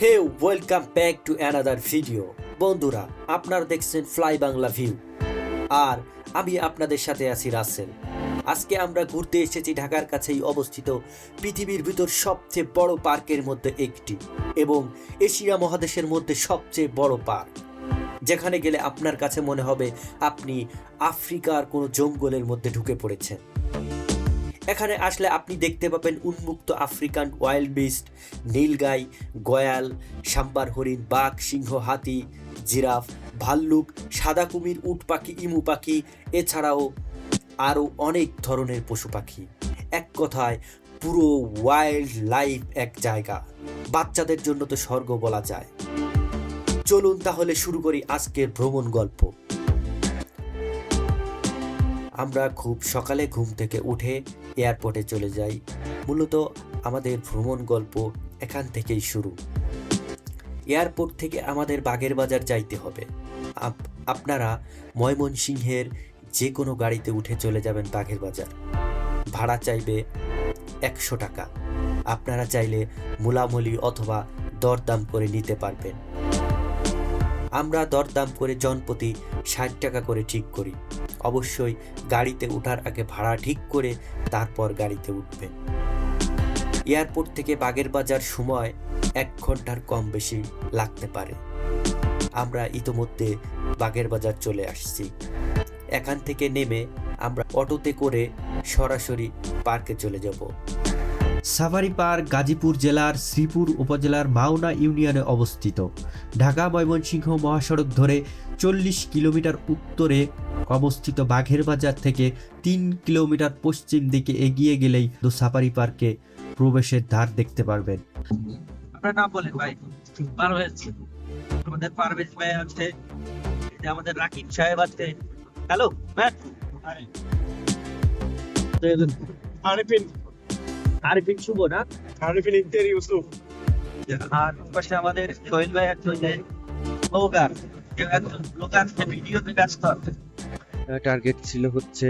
Hey welcome back to another video বন্ধুরা, আপনারা দেখছেন ফ্লাই বাংলা ভিউ আর আমি আপনাদের সাথে আছি রাসেল আজকে আমরা ঘুরতে এসেছি ঢাকার কাছেই অবস্থিত পৃথিবীর ভিতর সবচেয়ে বড় পার্কের মধ্যে একটি এবং এশিয়া মহাদেশের মধ্যে সবচেয়ে বড় পার্ক। যেখানে গেলে আপনার কাছে মনে হবে আপনি আফ্রিকার কোনো জঙ্গলের মধ্যে ঢুকে পড়েছেন। এখানে আসলে আপনি দেখতে পাবেন উন্মুক্ত African wild beast nilgai, gayal, sambar হরিণ, বাঘ, সিংহ, হাতি, জিরাফ, ভাল্লুক, সাদা কুমির, উট পাখি, ইমু পাখি, এছাড়াও আরও অনেক ধরনের পশু পাখি। এক কথায়, পুরো ওয়াইল্ড লাইফ এক জায়গা। বাচ্চাদের জন্য তো স্বর্গ বলা যায়। চলুন তাহলে শুরু করি আজকের ভ্রমণ গল্প। আমরা খুব সকালে ঘুম থেকে উঠে এয়ারপোর্টে চলে যাই। মূলত আমাদের ভ্রমণ গল্প এখান থেকেই শুরু। এয়ারপোর্ট থেকে আমাদের বাগের বাজার যাইতে হবে। আপ- আপনারা ময়মনসিংহের যে কোনো গাড়িতে উঠে চলে যাবেন বাঘের বাজার। ভাড়া চাইবে একশো টাকা। আপনারা চাইলে মুলামুলি অথবা দরদাম করে নিতে পারবেন। আমরা দরদাম করে জনপ্রতি ষাট টাকা করে ঠিক করি। অবশ্যই গাড়িতে ওঠার আগে ভাড়া ঠিক করে তারপর গাড়িতে উঠবেন এয়ারপোর্ট থেকে বাগের বাজার সময় এক ঘণ্টার কম বেশি লাগতে পারে। আমরা ইতোমধ্যে বাগের বাজার চলে আসছি। এখান থেকে নেমে আমরা অটোতে করে সরাসরি পার্কে চলে যাব। সাফারি পার্ক গাজীপুর জেলার শ্রীপুর উপজেলার মাওনা ইউনিয়নে অবস্থিত। ঢাকা ময়মনসিংহ মহাসড়ক ধরে চল্লিশ কিলোমিটার উত্তরে অবস্থিত বাঘের বাজার থেকে তিন কিলোমিটার পশ্চিম দিকে এগিয়ে গেলেই তো সাফারি পার্কে প্রবেশের ধার দেখতে পারবেন। আপনার নাম বলেন ভাই। ভালো হয়েছে। আমাদের পারভেজ ভাই আছে আমাদের রাকিব সাহেব আছে। হ্যালো ম্যাট আরিফিন আরিফিন শুভ না? আরিফিন ইন্তের ইউসুফ। আর পাশে আমাদের সোহেল ভাই যে ব্লগার একজন ব্লগার ভিডিওতে ব্যস্ত টার্গেট ছিল হচ্ছে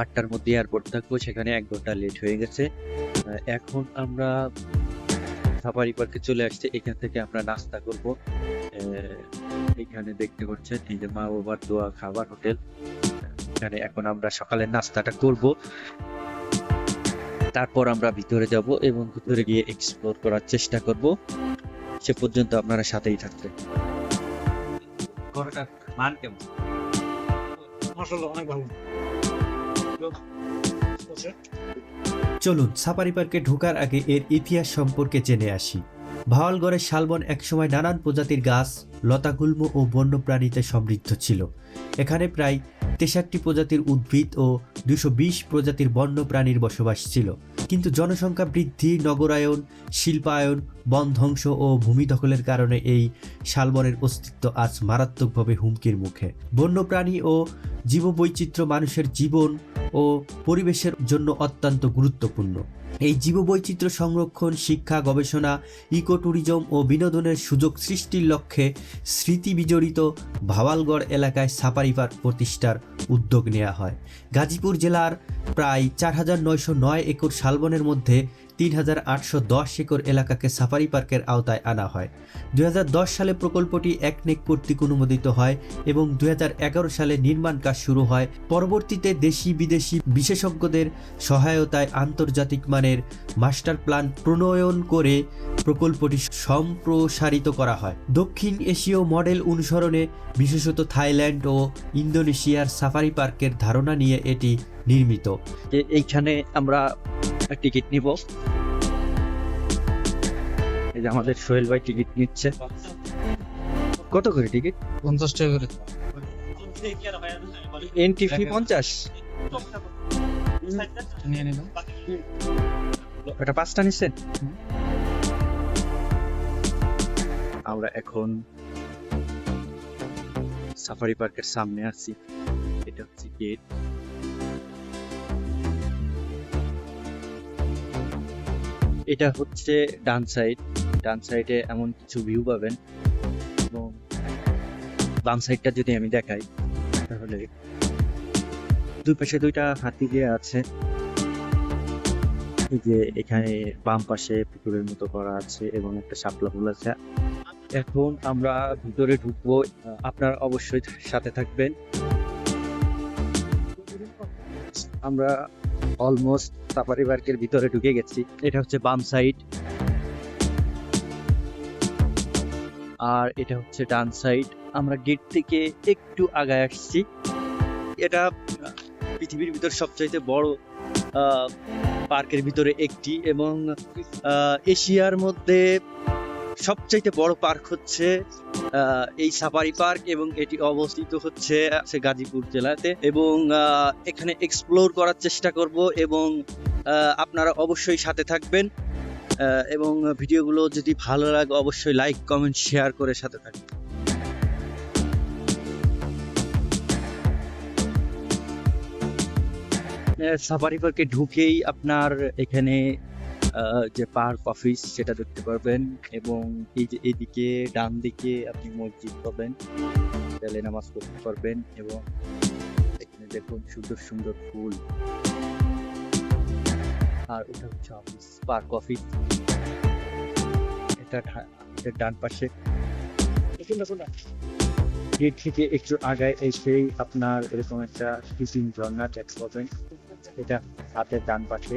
আটটার মধ্যে এয়ারপোর্ট থাকব সেখানে এক ঘণ্টা লেট হয়ে গেছে। এখন আমরা সাফারি পার্কে চলে আসছে এখান থেকে আমরা নাস্তা করব। এখানে দেখতে পাচ্ছেন এই যে মা বাবার দোয়া খাবার হোটেল। এখানে এখন আমরা সকালের নাস্তাটা করব। তারপর আমরা ভিতরে যাব এবং ভিতরে গিয়ে এক্সপ্লোর করার চেষ্টা করব। সে পর্যন্ত আপনারা সাথেই থাকবেন। চলুন সাফারি পার্কে ঢোকার আগে এর ইতিহাস সম্পর্কে জেনে আসি। ভাওয়ালগড়ের শালবন একসময় নানান প্রজাতির গাছ, লতাগুল্ম ও বন্যপ্রাণীতে সমৃদ্ধ ছিল। এখানে প্রায় তেষট্টি প্রজাতির উদ্ভিদ ও দুশো প্রজাতির বন্যপ্রাণীর বসবাস ছিল। কিন্তু জনসংখ্যা বৃদ্ধি, নগরায়ন, শিল্পায়ন, বন ধ্বংস ও ভূমি দখলের কারণে এই শালবনের অস্তিত্ব আজ মারাত্মকভাবে হুমকির মুখে। বন্যপ্রাণী ও জীববৈচিত্র্য মানুষের জীবন ও পরিবেশের জন্য অত্যন্ত গুরুত্বপূর্ণ। এই জীববৈচিত্র্য সংরক্ষণ, শিক্ষা, গবেষণা ইকো ট্যুরিজম ও বিনোদনের সুযোগ সৃষ্টির লক্ষ্যে স্মৃতি বিজড়িত ভাওয়ালগড় এলাকায় সাফারি পার্ক প্রতিষ্ঠার উদ্যোগ নেওয়া হয়। গাজীপুর জেলার প্রায় চার হাজার নয়শো নয় একর শালবনের মধ্যে তিন হাজার আটশো দশ একর এলাকাকে সাফারি পার্কের আওতায় আনা হয়। দুই হাজার দশ সালে প্রকল্পটি একনেক কর্তৃক অনুমোদিত হয় এবং দু হাজার এগারো সালে নির্মাণ কাজ শুরু হয়। পরবর্তীতে দেশি বিদেশি বিশেষজ্ঞদের সহায়তায় আন্তর্জাতিক মানের মাস্টার প্ল্যান প্রণয়ন করে প্রকল্পটি সম্প্রসারিত করা হয়। দক্ষিণ এশীয় মডেল অনুসরণে, বিশেষত থাইল্যান্ড ও ইন্দোনেশিয়ার সাফারি পার্কের ধারণা নিয়ে এটি নির্মিত। যে এইখানে আমরা টিকিট নিব। এই যে আমাদের সোহেল ভাই টিকিট নিচ্ছে। কত করে টিকিট? পঞ্চাশ টাকা করে। এন্ট্রি ফি পঞ্চাশ। নিয়ে নিলাম। এটা পাঁচটা নিচ্ছেন আমরা এখন সাফারি পার্কের সামনে আছি। এটা হচ্ছে গেট এটা হচ্ছে ডান সাইড। ডান সাইডে এমন কিছু ভিউ পাবেন। এবং বাম সাইডটা যদি আমি দেখাই, তাহলে দুই পাশে দুইটা হাতি দিয়ে আছে। যে এখানে বাম পাশে পুকুরের মতো করা আছে এবং একটা শাপলা ফুল আছে। এখন আমরা ভিতরে ঢুকবো। আপনারা অবশ্যই সাথে থাকবেন। আমরা অলমোস্ট সাফারি পার্কের ভিতরে ঢুকে গেছি। এটা হচ্ছে বাম সাইড আর এটা হচ্ছে ডান সাইড আমরা গেট থেকে একটু আগায় আসছি। এটা পৃথিবীর ভিতর সবচাইতে বড় পার্কের ভিতরে একটি এবং এশিয়ার মধ্যে সবচাইতে বড় পার্ক হচ্ছে এই সাফারি পার্ক এবং এটি অবস্থিত হচ্ছে গাজীপুর জেলাতে এবং এখানে এক্সপ্লোর করার চেষ্টা করব এবং আপনারা অবশ্যই সাথে থাকবেন এবং ভিডিওগুলো যদি ভালো লাগে অবশ্যই লাইক কমেন্ট শেয়ার করে সাথে থাকবেন। সাফারি পার্কে ঢুকেই আপনার এখানে যে পার্ক অফিস সেটা দেখতে পারবেন এবং এই যে এদিকে ডান দিকে আপনি মসজিদ পাবেন। তাহলে নামাজ পড়তে পারবেন এবং এখানে দেখুন সুন্দর সুন্দর ফুল। আর ওটা হচ্ছে অফিস, পার্ক অফিস। এটা ডান পাশে। গেট থেকে একটু আগায় এসেই আপনার এরকম একটা টিচিং ঝর্ণা ট্যাক্স পাবেন। এটা হাতের ডান পাশে।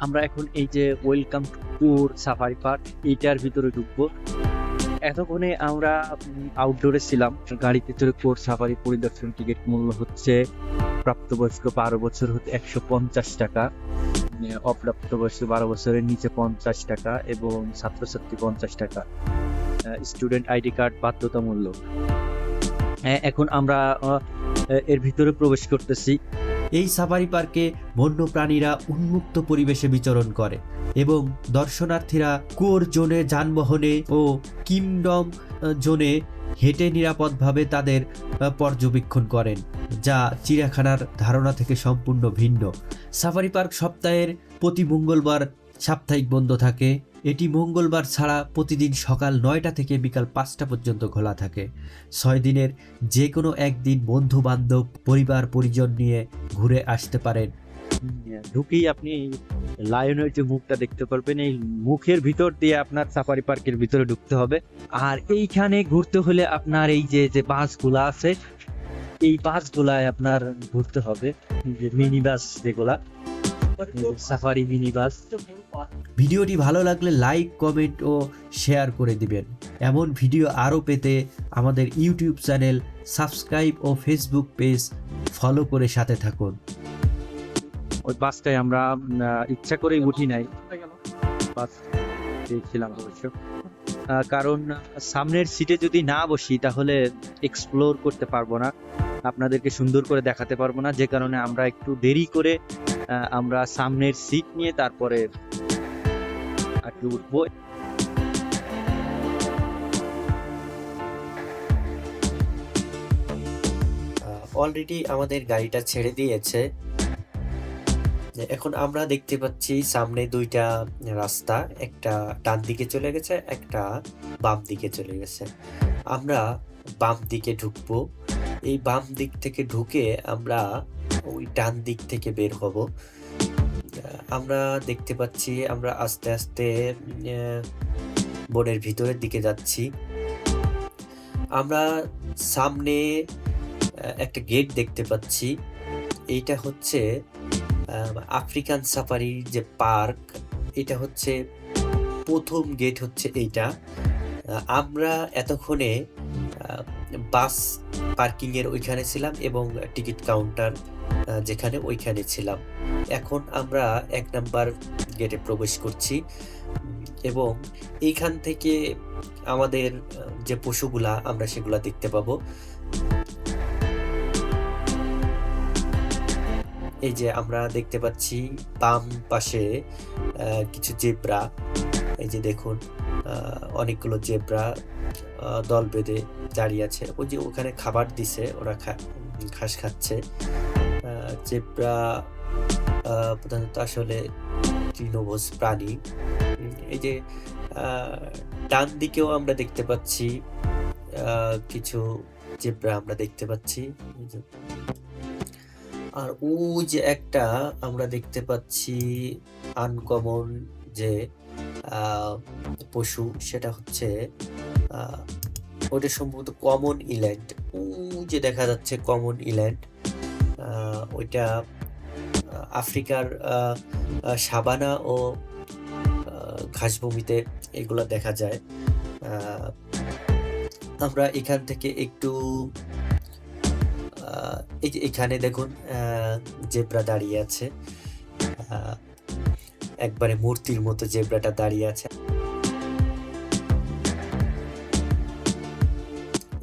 আমরা এখন এই যে ওয়েলকাম টুর সাফারি পার্ক এইটার ভিতরে ঢুকবো। এতক্ষণে আমরা আউটডোরে ছিলাম। গাড়িতে চড়ে কোর সাফারি পরিদর্শন টিকিট মূল্য হচ্ছে প্রাপ্তবয়স্ক বারো বছর হতে একশো পঞ্চাশ টাকা উম, অপ্রাপ্তবয়স্ক বারো বছরের নিচে পঞ্চাশ টাকা এবং ছাত্রছাত্রী পঞ্চাশ টাকা। স্টুডেন্ট আইডি কার্ড বাধ্যতামূলক। হ্যাঁ, এখন আমরা এর ভিতরে প্রবেশ করতেছি। এই সাফারি পার্কে বন্যপ্রাণীরা উন্মুক্ত পরিবেশে বিচরণ করে এবং দর্শনার্থীরা কোর জোনে যানবাহনে ও কিংডম জোনে হেঁটে নিরাপদভাবে তাদের পর্যবেক্ষণ করেন, যা চিড়িয়াখানার ধারণা থেকে সম্পূর্ণ ভিন্ন। সাফারি পার্ক সপ্তাহের প্রতি মঙ্গলবার সাপ্তাহিক বন্ধ থাকে। এটি মঙ্গলবার ছাড়া প্রতিদিন সকাল নয়টা থেকে বিকাল পাঁচটা পর্যন্ত খোলা থাকে। ছয় দিনের যে কোনো একদিন বন্ধু বান্ধব পরিবার, পরিজন নিয়ে ঘুরে আসতে পারেন। ঢুকেই আপনি লায়নের যে মুখটা দেখতে পারবেন, এই মুখের ভিতর দিয়ে আপনার সাফারি পার্কের ভিতরে ঢুকতে হবে। আর এইখানে ঘুরতে হলে আপনার এই যে যে বাসগুলা আছে, এই বাসগুলায় আপনার ঘুরতে হবে যে মিনি বাস যেগুলা। সাফারি মিনি বাস ভিডিওটি ভালো লাগলে লাইক কমেন্ট ও শেয়ার করে দিবেন। এমন ভিডিও আরও পেতে আমাদের ইউটিউব চ্যানেল সাবস্ক্রাইব ও ফেসবুক পেজ ফলো করে সাথে থাকুন। ওই বাসটায় আমরা ইচ্ছা করেই উঠি নাই। বাস ছিলাম অবশ্য। আহ, কারণ সামনের সিটে যদি না বসি তাহলে এক্সপ্লোর করতে পারব না। আপনাদেরকে সুন্দর করে দেখাতে পারব না। যে কারণে আমরা একটু দেরি করে আমরা সামনের সিট নিয়ে তারপরে উঠবো। অলরেডি আমাদের গাড়িটা ছেড়ে দিয়েছে। এখন আমরা দেখতে পাচ্ছি সামনে দুইটা রাস্তা, একটা ডান দিকে চলে গেছে, একটা বাম দিকে চলে গেছে। আমরা বাম দিকে ঢুকবো। এই বাম দিক থেকে ঢুকে আমরা ওই ডান দিক থেকে বের হব। আমরা দেখতে পাচ্ছি, আমরা আস্তে আস্তে বনের ভিতরের দিকে যাচ্ছি। আমরা সামনে একটা গেট দেখতে পাচ্ছি। এইটা হচ্ছে আফ্রিকান সাফারি যে পার্ক, এটা হচ্ছে প্রথম গেট হচ্ছে এইটা। আমরা এতক্ষণে বাস পার্কিং এর ওইখানে ছিলাম এবং টিকিট কাউন্টার যেখানে ওইখানে ছিলাম। এখন আমরা এক নাম্বার গেটে প্রবেশ করছি। এবং এইখান থেকে আমাদের যে পশুগুলা, আমরা সেগুলা দেখতে পাবো। এই যে আমরা দেখতে পাচ্ছি বাম পাশে কিছু জেব্রা। এই যে দেখুন অনেকগুলো জেব্রা দল বেঁধে দাঁড়িয়ে আছে। ওই যে ওখানে খাবার দিছে, ওরা ঘাস খাচ্ছে। জেব্রা প্রধানত আসলে তৃণভোজ প্রাণী। এই যে ডান দিকেও আমরা দেখতে পাচ্ছি কিছু জেব্রা আমরা দেখতে পাচ্ছি। আর ওই যে একটা আমরা দেখতে পাচ্ছি আনকমন যে পশু, সেটা হচ্ছে ওটা সম্ভবত কমন ইল্যান্ড যে দেখা যাচ্ছে কমন ইল্যান্ড ওইটা আফ্রিকার সাবানা ও ঘাসভূমিতে এগুলা দেখা যায়। আমরা এখান থেকে একটু এখানে দেখুন জেব্রা দাঁড়িয়ে আছে। একবারে মূর্তির মতো জেব্রাটা দাঁড়িয়ে আছে।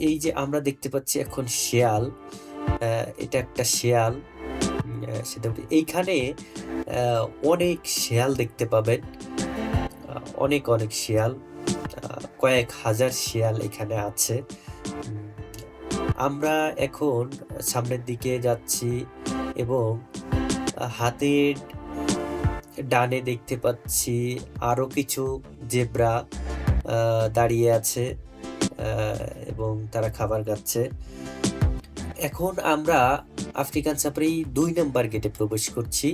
এই যে আমরা দেখতে পাচ্ছি এখন শেয়াল এটা একটা শেয়াল সেটা এইখানে অনেক শেয়াল দেখতে পাবেন। অনেক অনেক শেয়াল কয়েক হাজার শেয়াল এখানে আছে। আমরা এখন সামনের দিকে যাচ্ছি এবং হাতের ডানে দেখতে পাচ্ছি আরও কিছু জেব্রা দাঁড়িয়ে আছে এবং তারা খাবার খাচ্ছে। এখন আমরা আফ্রিকান সাফারি দুই নম্বর গেটে প্রবেশ করছি।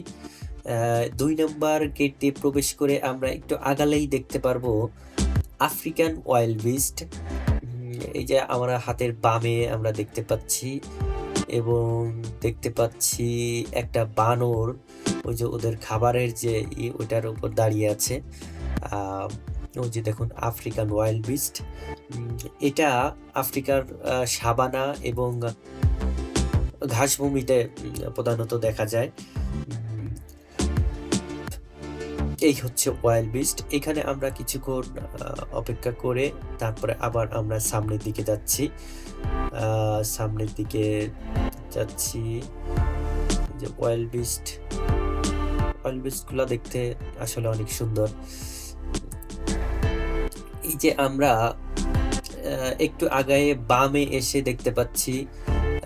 দুই নম্বর গেটে প্রবেশ করে আমরা একটু আগালেই দেখতে পারব আফ্রিকান ওয়াইল্ড বিস্ট। এই যে আমরা হাতের বামে আমরা দেখতে পাচ্ছি এবং দেখতে পাচ্ছি একটা বানর, ওই যে ওদের খাবারের যে ওইটার উপর দাঁড়িয়ে আছে। ওই যে দেখুন, আফ্রিকান ওয়াইল্ড বিস্ট। এটা আফ্রিকার সাবানা এবং ঘাসভূমিতে প্রধানত দেখা যায়। এই হচ্ছে ওয়াইল্ড বিস্ট এখানে আমরা কিছুক্ষণ অপেক্ষা করে তারপরে আবার আমরা সামনের দিকে যাচ্ছি। সামনের দিকে যাচ্ছি। যে ওয়াইল্ড বিস্ট ওয়াইল্ড বিস্টগুলো দেখতে আসলে অনেক সুন্দর। এই যে আমরা একটু আগায়ে বামে এসে দেখতে পাচ্ছি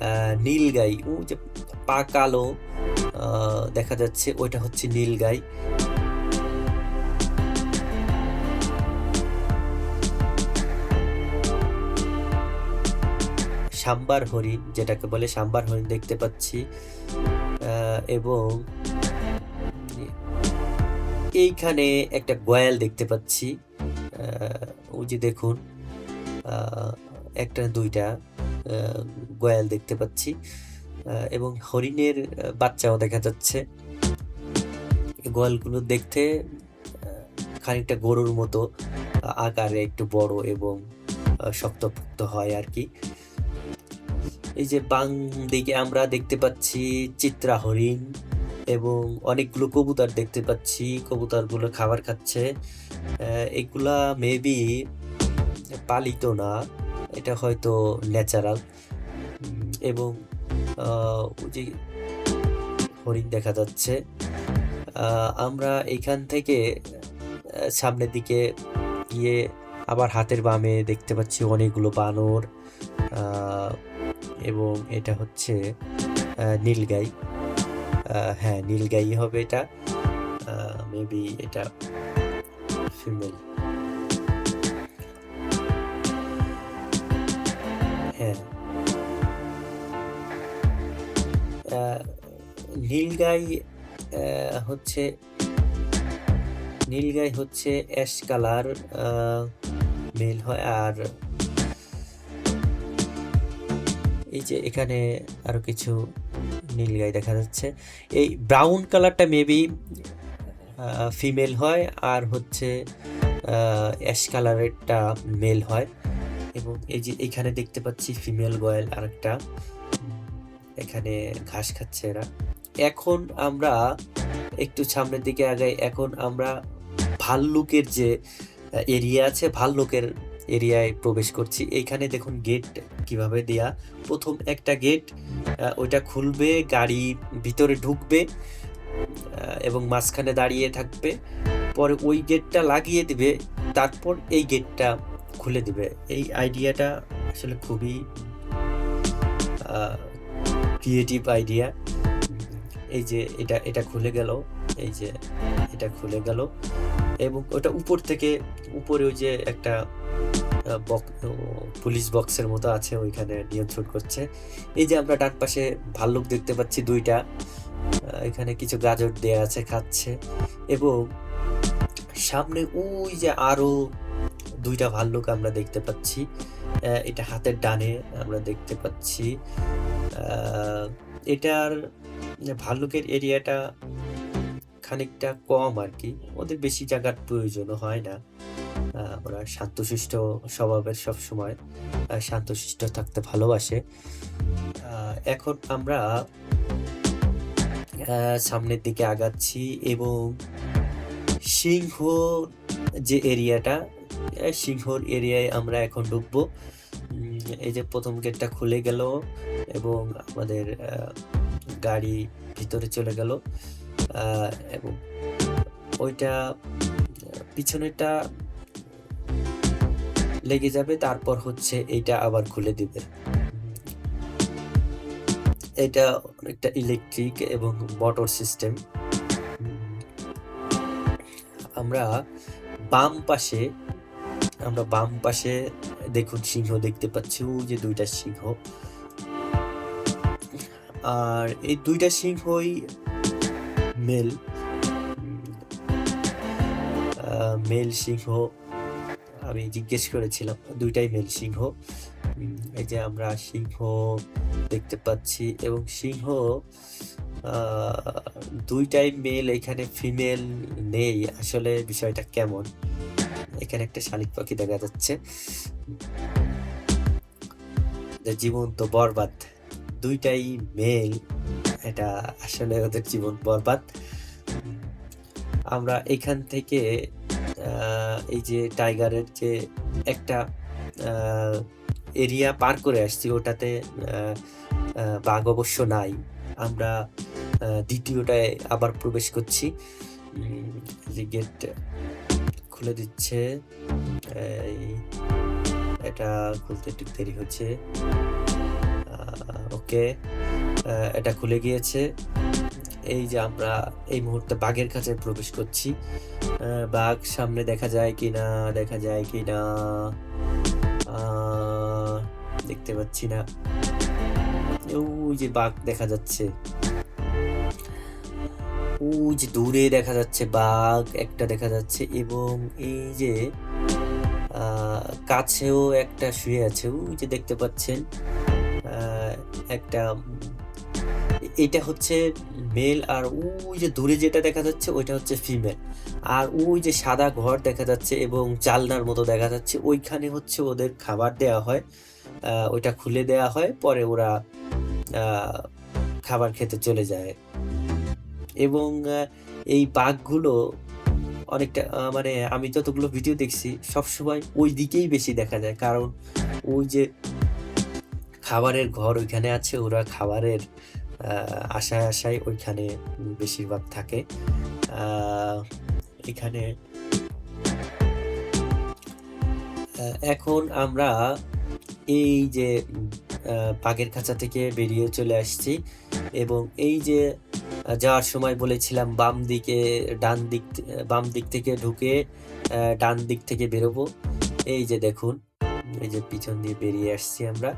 আহ, নীলগাই। ও যে পা কালো দেখা যাচ্ছে ওইটা হচ্ছে নীলগাই। সাম্বার হরিণ যেটাকে বলে সাম্বার হরিণ দেখতে পাচ্ছি। এবং এইখানে একটা গয়াল দেখতে পাচ্ছি। ওই যে দেখুন একটা দুইটা গয়াল দেখতে পাচ্ছি। এবং হরিণের বাচ্চাও দেখা যাচ্ছে। গোয়ালগুলো দেখতে খানিকটা গরুর মতো, আকারে একটু বড় এবং শক্তপোক্ত হয় আর কি। এই যে বাং দিকে আমরা দেখতে পাচ্ছি চিত্রা হরিণ এবং অনেকগুলো কবুতর দেখতে পাচ্ছি, কবুতরগুলো খাবার খাচ্ছে। এগুলা মেবি পালিত না, এটা হয়তো ন্যাচারাল এবং যে হরিণ দেখা যাচ্ছে। আমরা এখান থেকে সামনের দিকে গিয়ে আবার হাতের বামে দেখতে পাচ্ছি অনেকগুলো বানর। এবং এটা হচ্ছে নীলগাই। হ্যাঁ নীলগাই হবে এটা। মেবি এটা ফিমেল হ্যাঁ। নীলগাই হচ্ছে নীলগাই হচ্ছে অ্যাশ কালার মেল হয়। আর এই যে এখানে আরও কিছু নীলগাই দেখা যাচ্ছে। এই ব্রাউন কালারটা মেবি ফিমেল হয় আর হচ্ছে অ্যাশ কালারেরটা মেল হয়। এবং এই যে এখানে দেখতে পাচ্ছি ফিমেল গয়েল আরেকটা। এখানে ঘাস খাচ্ছে এরা। এখন আমরা একটু সামনের দিকে আগাই। এখন আমরা ভাল্লুকের যে এরিয়া আছে, ভাল্লুকের এরিয়ায় প্রবেশ করছি। এইখানে দেখুন গেট কীভাবে দেয়া। প্রথম একটা গেট ওইটা খুলবে, গাড়ি ভিতরে ঢুকবে এবং মাঝখানে দাঁড়িয়ে থাকবে। পরে ওই গেটটা লাগিয়ে দিবে, তারপর এই গেটটা খুলে দিবে। এই আইডিয়াটা আসলে খুবই ক্রিয়েটিভ আইডিয়া এই যে এটা এটা খুলে গেল, এই যে এটা খুলে গেল। এবং ওটা উপর থেকে উপরে ওই যে একটা পুলিশ বক্সের মতো আছে, ওইখানে নিয়ন্ত্রণ করছে। এই যে আমরা ডান পাশে ভাল্লুক দেখতে পাচ্ছি দুইটা এখানে কিছু গাজর দেয়া আছে, খাচ্ছে। এবং সামনে ওই যে আরও দুইটা ভাল্লুক আমরা দেখতে পাচ্ছি এটা হাতের ডানে আমরা দেখতে পাচ্ছি। এটার ভাল্লুকের এরিয়াটা খানিকটা কম আর কি। ওদের বেশি জায়গার প্রয়োজন হয় না। ওরা শান্তশিষ্ট স্বভাবের সব সময় শান্তশিষ্ট থাকতে ভালোবাসে। এখন আমরা সামনের দিকে আগাচ্ছি এবং সিংহ যে এরিয়াটা সিংহর এরিয়ায় আমরা এখন ঢুকবো। এই যে প্রথম গেটটা খুলে গেল এবং আমাদের গাড়ি ভিতরে চলে গেল। এবং ওইটা আহ, পিছনেরটা লেগে যাবে তারপর হচ্ছে এইটা আবার খুলে দিবে। এটা অনেকটা ইলেকট্রিক এবং মোটর সিস্টেম আমরা বাম পাশে আমরা বাম পাশে দেখুন সিংহ দেখতে পাচ্ছি। যে দুইটা সিংহ। আর এই দুইটা সিংহই মেল মেল সিংহ। আমি জিজ্ঞেস করেছিলাম, দুইটাই মেল সিংহ। এই যে আমরা সিংহ দেখতে পাচ্ছি এবং সিংহ দুইটাই মেল এখানে ফিমেল নেই। আসলে বিষয়টা কেমন? এখানে একটা শালিক পাখি দেখা যাচ্ছে। জীবন্ত বরবাদ। দুইটাই মেল এটা আসলে ওদের জীবন বরবাদ। আমরা এখান থেকে এই যে টাইগারের যে একটা এরিয়া পার করে আসছি, ওটাতে বাঘ অবশ্য নাই। আমরা দ্বিতীয়টায় আবার প্রবেশ করছি। গেট খুলে দিচ্ছে। এটা খুলতে একটু দেরি হচ্ছে। ওকে এটা খুলে গিয়েছে। এই যে আমরা এই মুহূর্তে বাঘের কাছে প্রবেশ করছি। বাঘ সামনে দেখা যায় কিনা দেখা যায় কিনা আহ, দেখতে পাচ্ছি না। ওই যে বাঘ দেখা যাচ্ছে। ওই যে দূরে দেখা যাচ্ছে বাঘ একটা দেখা যাচ্ছে এবং এই যে কাছেও একটা শুয়ে আছে। ওই যে দেখতে পাচ্ছেন। একটা, এটা হচ্ছে মেল আর ওই যে দূরে যেটা দেখা যাচ্ছে ওইটা হচ্ছে ফিমেল আর ওই যে সাদা ঘর দেখা যাচ্ছে এবং চালনার মতো দেখা যাচ্ছে, ওইখানে হচ্ছে ওদের খাবার দেওয়া হয়। ওইটা খুলে দেওয়া হয়, পরে ওরা খাবার খেতে চলে যায়। এবং এই বাঘগুলো অনেকটা মানে আমি যতগুলো ভিডিও দেখছি, সবসময় ওই দিকেই বেশি দেখা যায়। কারণ ওই যে খাবারের ঘর ওইখানে আছে, ওরা খাবারের আশায় আশায় ওইখানে বেশিরভাগ থাকে। এখানে এখন আমরা এই যে বাঘের খাঁচা থেকে বেরিয়ে চলে আসছি এবং এই যে যাওয়ার সময় বলেছিলাম বাম দিকে, ডান দিক, বাম দিক থেকে ঢুকে ডান দিক থেকে বেরোবো। এই যে দেখুন, এই যে পিছন দিয়ে বেরিয়ে আসছি আমরা।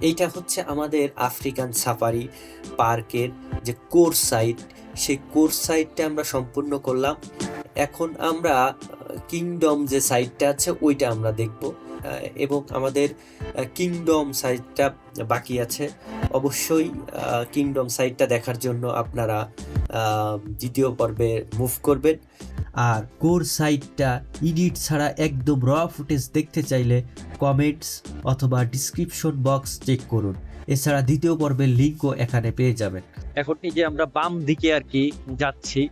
এইটা হচ্ছে আমাদের আফ্রিকান সাফারি পার্কের যে কোর সাইট, সেই কোর সাইটটা আমরা সম্পূর্ণ করলাম। এখন আমরা কিংডম যে সাইটটা আছে, ওইটা আমরা দেখব। এবং আমাদের কিংডম সাইটটা বাকি আছে। অবশ্যই কিংডম সাইটটা দেখার জন্য আপনারা দ্বিতীয় পর্বে মুভ করবেন। আর কোর সাইটটা ইডিট ছাড়া একদম র ফুটেজ দেখতে চাইলে কমেন্টস অথবা ডিসক্রিপশন বক্স চেক করুন। এছাড়া দ্বিতীয় পর্বের লিঙ্কও এখানে পেয়ে যাবেন। এখন এই যে আমরা বাম দিকে আর কি যাচ্ছি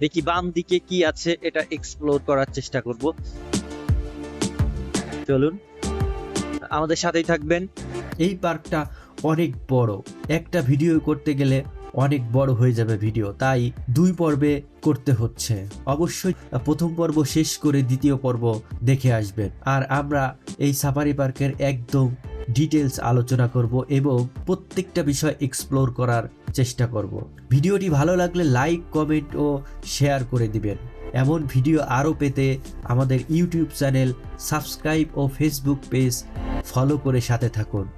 দেখি বাম দিকে কি আছে এটা এক্সপ্লোর করার চেষ্টা করব। চলুন আমাদের সাথেই থাকবেন। এই পার্কটা অনেক বড়। একটা ভিডিও করতে গেলে অনেক বড় হয়ে যাবে ভিডিও তাই দুই পর্বে করতে হচ্ছে। অবশ্যই প্রথম পর্ব শেষ করে দ্বিতীয় পর্ব দেখে আসবেন। আর আমরা এই সাফারি পার্কের একদম ডিটেলস আলোচনা করব এবং প্রত্যেকটা বিষয় এক্সপ্লোর করার চেষ্টা করব। ভিডিওটি ভালো লাগলে লাইক কমেন্ট ও শেয়ার করে দিবেন। এমন ভিডিও আরও পেতে আমাদের ইউটিউব চ্যানেল সাবস্ক্রাইব ও ফেসবুক পেজ ফলো করে সাথে থাকুন।